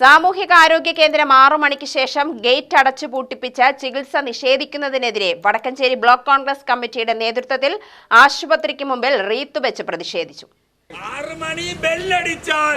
സാമൂഹികാരോഗ്യ കേന്ദ്രം ആറു മണിക്ക് ശേഷം ഗേറ്റ് അടച്ചു പൂട്ടിപ്പിച്ച് ചികിത്സ നിഷേധിക്കുന്നതിനെതിരെ വടക്കഞ്ചേരി ബ്ലോക്ക് കോൺഗ്രസ് കമ്മിറ്റിയുടെ നേതൃത്വത്തിൽ ആശുപത്രിക്ക് മുമ്പിൽ റീത്ത് വെച്ച് പ്രതിഷേധിച്ചു. മണി ബെല്ലടിച്ചാൽ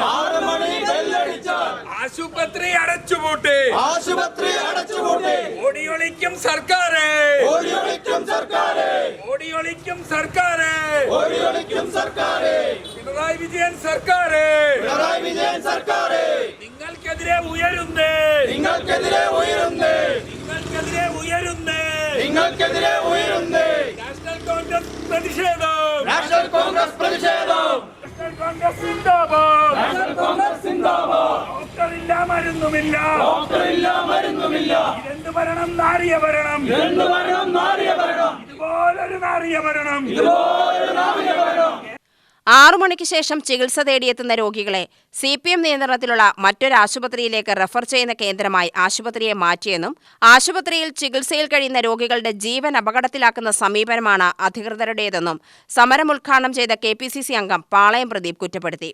ആശുപത്രി അടച്ചുപൂട്ടി. ആശുപത്രി അടച്ചുപൂട്ടി. ഓടിയൊളിക്കും സർക്കാരേ. ഓടിയൊളിക്കും സർക്കാരേ. ഓടിയൊളിക്കും സർക്കാരേ. ഓടിയൊളിക്കും സർക്കാരേ. പിണറായി വിജയൻ സർക്കാരേ. പിണറായി വിജയൻ സർക്കാരെ നിങ്ങൾക്കെതിരെ ഉയരുന്നേ നിങ്ങൾക്കെതിരെ ഉയരുന്നേ നിങ്ങൾക്കെതിരെ ഉയരുന്നേ നിങ്ങൾക്കെതിരെ ഉയരുന്നേ. നാഷണൽ കോൺഗ്രസ് പ്രതിഷേധം. നാഷണൽ കോൺഗ്രസ് പ്രതിഷേധം. നാഷണൽ കോൺഗ്രസ് സിന്ദാബാദ്. നാഷണൽ കോൺഗ്രസ് സിന്ദാബാദ്. ഡോക്ടറില്ല മരുന്നുമില്ല. ഡോക്ടറില്ല മരുന്നുമില്ല. ഇതെന്ത് ഭരണം നാറിയ ഭരണം എന്ത് ഭരണം നാറിയ ഭരണം ഇതുപോലൊരു നാറിയ ഭരണം ഇതുപോലൊരു നാറിയ ഭരണം ആറു മണിക്ക് ശേഷം ചികിത്സ തേടിയെത്തുന്ന രോഗികളെ സി പി എം നിയന്ത്രണത്തിലുള്ള മറ്റൊരു ആശുപത്രിയിലേക്ക് റെഫർ ചെയ്യുന്ന കേന്ദ്രമായി ആശുപത്രിയെ മാറ്റിയെന്നും ആശുപത്രിയിൽ ചികിത്സയിൽ കഴിയുന്ന രോഗികളുടെ ജീവൻ അപകടത്തിലാക്കുന്ന സമീപനമാണ് അധികൃതരുടേതെന്നും സമരം ഉദ്ഘാടനം ചെയ്ത കെ അംഗം പാളയം പ്രദീപ് കുറ്റപ്പെടുത്തി.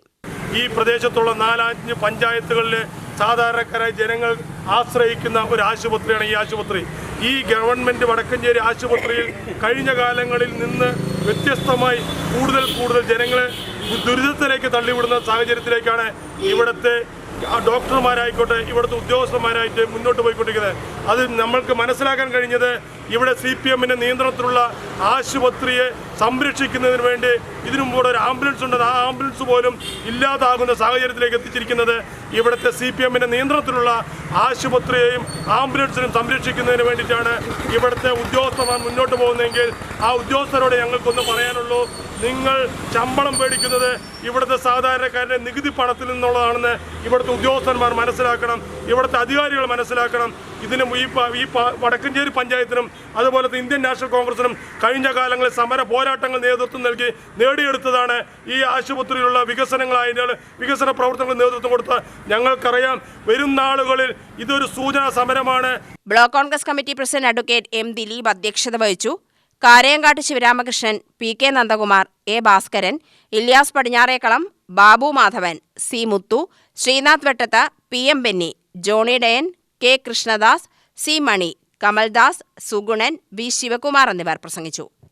ഈ പ്രദേശത്തുള്ള നാലഞ്ച് പഞ്ചായത്തുകളിലെ സാധാരണക്കാരായ ജനങ്ങൾ ആശ്രയിക്കുന്ന ഒരു ആശുപത്രിയാണ് ഈ ആശുപത്രി. ഈ ഗവൺമെന്റ് വടക്കഞ്ചേരി ആശുപത്രിയിൽ കഴിഞ്ഞ കാലങ്ങളിൽ നിന്ന് വ്യത്യസ്തമായി കൂടുതൽ കൂടുതൽ ജനങ്ങളെ ദുരിതത്തിലേക്ക് തള്ളിവിടുന്ന സാഹചര്യത്തിലേക്കാണ് ഇവിടുത്തെ ഡോക്ടർമാരായിക്കോട്ടെ ഇവിടുത്തെ ഉദ്യോഗസ്ഥന്മാരായിട്ട് മുന്നോട്ട് പോയിക്കൊണ്ടിരിക്കുന്നത്. അത് നമ്മൾക്ക് മനസ്സിലാക്കാൻ കഴിഞ്ഞത് ഇവിടെ സി പി എമ്മിന്റെ നിയന്ത്രണത്തിലുള്ള ആശുപത്രിയെ സംരക്ഷിക്കുന്നതിന് വേണ്ടി ഇതിനു മുമ്പോടെ ഒരു ആംബുലൻസ് ഉണ്ട് ആ ആംബുലൻസ് പോലും ഇല്ലാതാകുന്ന സാഹചര്യത്തിലേക്ക് എത്തിച്ചിരിക്കുന്നത് ഇവിടുത്തെ സി പി എമ്മിന്റെ നിയന്ത്രണത്തിലുള്ള ആശുപത്രിയെയും ആംബുലൻസിനും സംരക്ഷിക്കുന്നതിന് വേണ്ടിയിട്ടാണ് ഇവിടുത്തെ ഉദ്യോഗസ്ഥന്മാർ മുന്നോട്ട് പോകുന്നതെങ്കിൽ ആ ഉദ്യോഗസ്ഥരോട് ഞങ്ങൾക്കൊന്ന് പറയാനുള്ളൂ. നിങ്ങൾ ശമ്പളം പേടിക്കുന്നത് ഇവിടുത്തെ സാധാരണക്കാരുടെ നികുതി പണത്തിൽ നിന്നുള്ളതാണെന്ന് ഇവിടുത്തെ ഉദ്യോഗസ്ഥന്മാർ മനസ്സിലാക്കണം. ഇവിടുത്തെ അധികാരികൾ മനസ്സിലാക്കണം. ഇതിനും ഈ ഈ വടക്കഞ്ചേരി പഞ്ചായത്തിനും അതുപോലത്തെ ഇന്ത്യൻ നാഷണൽ കോൺഗ്രസിനും കഴിഞ്ഞ കാലങ്ങളിൽ സമര പോരാട്ടങ്ങൾ നേതൃത്വം നൽകി നേടിയെടുത്തതാണ് ഈ ആശുപത്രിയിലുള്ള വികസനങ്ങളായതിനാൽ വികസന പ്രവർത്തനങ്ങൾ നേതൃത്വം കൊടുത്ത ഞങ്ങൾക്കറിയാം. വരും നാളുകളിൽ ഇതൊരു സൂചനാ സമരമാണ്. Block congress committee president advocate M Dileep അധ്യക്ഷത വഹിച്ചു. Karayankattu Sivaramakrishnan P K Nandakumar A Bhaskaran Ilyas Padinjarekkalam Babu Madhavan C Muthu Sreenath Vettath P M Benny Johnny Dayan K Krishnadas C Mani Kamaldas Suganan V Sivakumar എന്നിവർ പ്രസംഗിച്ചു.